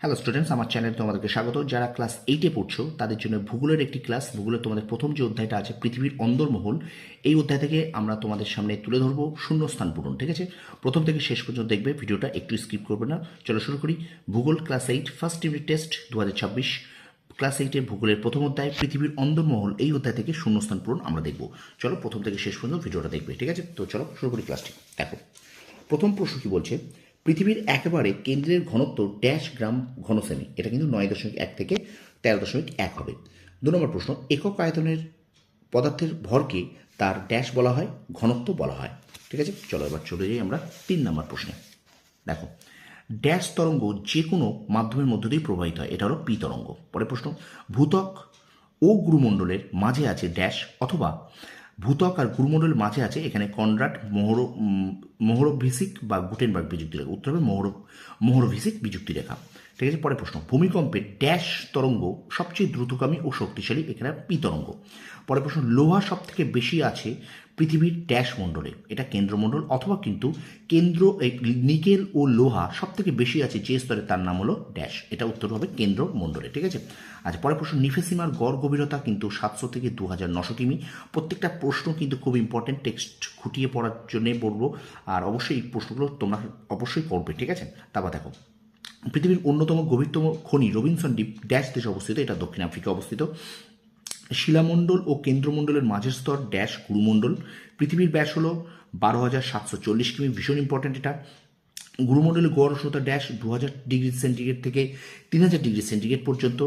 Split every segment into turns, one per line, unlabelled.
Hello students আমার চ্যানেলে তোমাদেরকে স্বাগত। যারা ক্লাস এইটে পড়ছো, তাদের জন্য ভূগোলের একটি ক্লাস ভূগোলের তোমাদের প্রথম যে অধ্যায়টা আছে, পৃথিবীর অন্দরমহল, এই অধ্যায় থেকে আমরা তোমাদের সামনে তুলে ধরবো শূন্যস্থান পূরণ, ঠিক আছে? প্রথম থেকে শেষ পর্যন্ত দেখবে, ভিডিওটা একটু স্কিপ করবে না। চলো শুরু করি। ভূগোল class eight first unit test দু হাজার ছাব্বিশ ক্লাস এইটে ভূগোলের প্রথম অধ্যায়, পৃথিবীর অন্দরমহল, এই অধ্যায় থেকে শূন্যস্থান পূরণ আমরা দেখব। চলো প্রথম থেকে শেষ পর্যন্ত ভিডিওটা দেখবে, ঠিক আছে? তো চলো শুরু করি ক্লাসটি দেখো, প্রথম প্রশ্ন কি বলছে? পৃথিবীর একেবারে কেন্দ্রের ঘনত্ব ড্যাশ গ্রাম ঘনসেমি এটা কিন্তু নয় দশমিক এক থেকে তেরো দশমিক এক হবে। দু নম্বর প্রশ্ন, একক আয়তনের পদার্থের ভরকে তার ড্যাশ বলা হয়, ঘনত্ব বলা হয়। ঠিক আছে? চলো এবার চলে যাই আমরা তিন নম্বর প্রশ্নে। দেখো, ড্যাশ তরঙ্গ যে কোনো মাধ্যমের মধ্য দিয়ে প্রবাহিত হয়। এটা হলো পি তরঙ্গ। পরের প্রশ্ন ভূতক ও গুরুমণ্ডলের মাঝে আছে ড্যাশ অথবা ভূতক আর গুরুমণ্ডলের মাঝে আছে। এখানে কনরাড, মোহর মোহরভিসিক বা গুটেনবার্গ বিযুক্তি রেখা উত্তর হবে মোহর, মোহরভিসিক বিযুক্তি রেখা ঠিক আছে পরের প্রশ্ন। ভূমিকম্পে ড্যাশ তরঙ্গ সবচেয়ে দ্রুতগামী ও শক্তিশালী এখানে পি তরঙ্গ। পরের প্রশ্ন, লোহা সব থেকে বেশি আছে পৃথিবীর ড্যাশ মণ্ডলে। এটা কেন্দ্রমণ্ডল অথবা কিন্তু কেন্দ্র নিকেল ও লোহা সব থেকে বেশি আছে যে স্তরে, তার নাম হলো ড্যাশ। এটা উত্তর হবে কেন্দ্র মণ্ডলে ঠিক আছে? আচ্ছা পরের প্রশ্ন, নিফেসিমার গড় গভীরতা কিন্তু সাতশো থেকে দু হাজার নশো কিমি। প্রত্যেকটা প্রশ্ন কিন্তু খুব ইম্পর্টেন্ট টেক্সট খুঁটিয়ে পড়ার জন্যে বলব। আর অবশ্যই এই প্রশ্নগুলো তোমরা অবশ্যই করবে, ঠিক আছে? তারপর দেখো। পৃথিবীর অন্যতম গভীরতম খনি রবিনসন দ্বীপ ড্যাশ দেশে অবস্থিত, এটা দক্ষিণ আফ্রিকা অবস্থিত। শিলামণ্ডল ও কেন্দ্রমণ্ডলের মাঝের স্তর ড্যাশ গুরুমণ্ডল। পৃথিবীর ব্যাস হলো বারো হাজার সাতশো চল্লিশ কিমি, ভীষণ ইম্পর্টেন্ট এটা। গুরুমণ্ডলের গড় উষ্ণতা ড্যাশ দু হাজার ডিগ্রি সেন্টিগ্রেড থেকে তিন হাজার ডিগ্রি সেন্টিগ্রেড পর্যন্ত।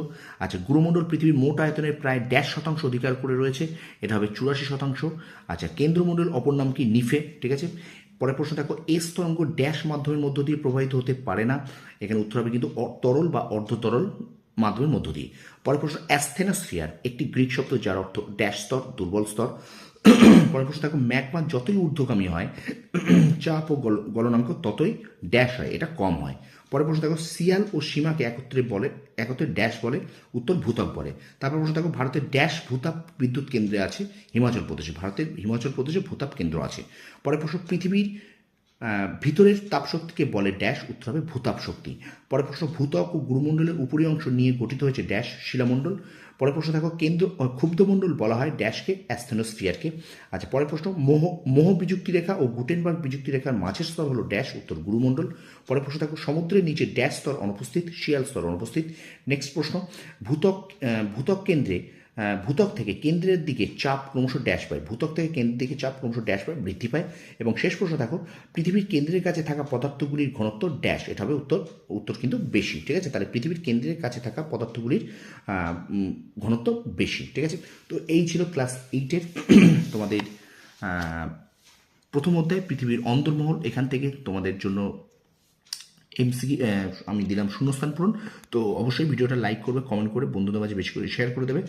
আচ্ছা গুরুমণ্ডল পৃথিবীর মোট আয়তনের প্রায় ড্যাশ শতাংশ অধিকার করে রয়েছে, এটা হবে চুরাশি শতাংশ। আচ্ছা কেন্দ্রমণ্ডল অপর নাম কি? নিফে, ঠিক আছে? পরের প্রশ্ন দেখো এস তরঙ্গ ড্যাশ মাধ্যমের মধ্য দিয়ে প্রবাহিত হতে পারে না। এখানে উত্তর হবে কিন্তু তরল বা অর্ধতরল মাধ্যমের মধ্য দিয়ে। পরের প্রশ্ন, অ্যাস্থেনোস্ফিয়ার, একটি গ্রিক শব্দ যার অর্থ ড্যাশ স্তর, দুর্বল স্তর। পরের প্রশ্ন দেখো, ম্যাগমা যতই ঊর্ধ্বগামী হয়, চাপ ও গল- গলনাঙ্ক ততই ড্যাশ হয়, এটা কম হয়। পরের প্রশ্ন দেখো সিয়াল ও সীমাকে একত্রে বলে, একত্রে ড্যাশ বলে, উত্তর ভূতাপ বলে। তারপর প্রশ্ন দেখো, ভারতের ড্যাশ ভূতাপ বিদ্যুৎ কেন্দ্রে আছে হিমাচল প্রদেশে, ভারতের হিমাচল প্রদেশে ভূতাপ কেন্দ্র আছে। পরের প্রশ্ন, পৃথিবীর ভিতরের তাপশক্তিকে বলে ড্যাশ, উত্তর হবে ভূতাপ শক্তি পরের প্রশ্ন ভূতক ও গুরুমণ্ডলের উপরি অংশ নিয়ে গঠিত হয়েছে ড্যাশ শিলামণ্ডল। পরের প্রশ্ন, দেখো, কেন্দ্র ক্ষুব্ধমণ্ডল বলা হয় ড্যাশকে, অ্যাস্থেনোস্ফিয়ারকে। আচ্ছা পরের প্রশ্ন, মোহ মোহ বিযুক্তি রেখা ও গুটেনবার্গ বিযুক্তি রেখার মাঝের স্তর হলো ড্যাশ, উত্তর গুরুমণ্ডল। পরের প্রশ্ন, দেখো, সমুদ্রের নিচে ড্যাশ স্তর অনুপস্থিত, শিয়াল স্তর অনুপস্থিত। নেক্সট প্রশ্ন ভূতক ভূতক কেন্দ্রে ভূতক থেকে কেন্দ্রের দিকে চাপ ক্রমশ ড্যাশ পায়। ভূতক থেকে কেন্দ্রের দিকে চাপ ক্রমশ ড্যাশ পায়, বৃদ্ধি পায়। এবং শেষ প্রশ্ন, দেখো, পৃথিবীর কেন্দ্রের কাছে থাকা পদার্থগুলির ঘনত্ব ড্যাশ এটা হবে উত্তর উত্তর কিন্তু বেশি, ঠিক আছে? তাহলে পৃথিবীর কেন্দ্রের কাছে থাকা পদার্থগুলির ঘনত্ব বেশি, ঠিক আছে? তো এই ছিল ক্লাস এইটের তোমাদের প্রথম অধ্যায়, পৃথিবীর অন্তর্মহল। এখান থেকে তোমাদের জন্য এমসি আমি দিলাম শূন্যস্থান পূরণ। তো অবশ্যই ভিডিওটা লাইক করবে কমেন্ট করে, বন্ধুদের মাঝে বেশি করে শেয়ার করে দেবে।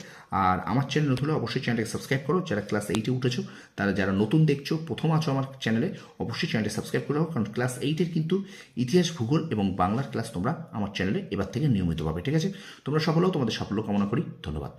আর আমার চ্যানেল নতুন হলে অবশ্যই চ্যানেলটাকে সাবস্ক্রাইব করো। যারা ক্লাস এইটে উঠেছো, তারা যারা নতুন দেখছ, প্রথম আছো আমার চ্যানেলে অবশ্যই চ্যানেলটা সাবস্ক্রাইব করে কারণ ক্লাস এইটের কিন্তু ইতিহাস, ভূগোল এবং বাংলার ক্লাস তোমরা আমার চ্যানেলে এবার থেকে নিয়মিত পাবে ঠিক আছে? তোমরা সফল হও, তোমাদের সাফল্য কামনা করি। ধন্যবাদ।